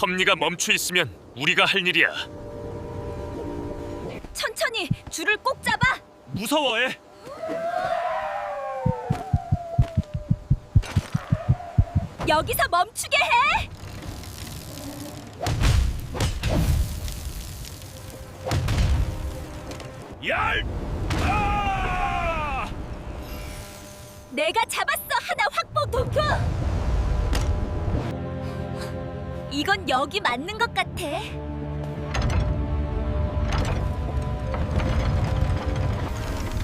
섭리가 멈춰 있으면 우리가 할 일이야. 천천히 줄을 꼭 잡아. 무서워해. 여기서 멈추게 해. 열. 아! 내가 잡았어 하나 확보 도쿄. 이건 여기 맞는 것 같아.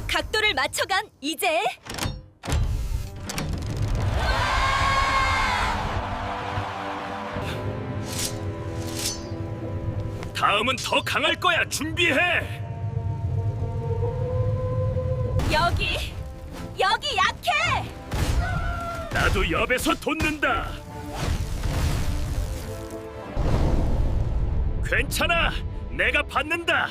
각도를 맞춰간 이제 다음은 더 강할 거야. 준비해. 여기 여기 약해. 나도 옆에서 돋는다. 괜찮아. 내가 받는다.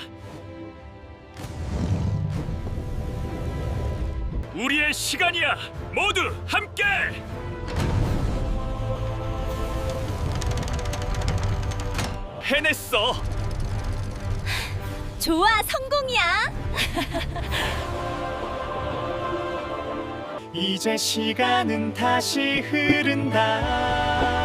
우리의 시간이야. 모두 함께. 해냈어. 좋아 성공이야. 이제 시간은 다시 흐른다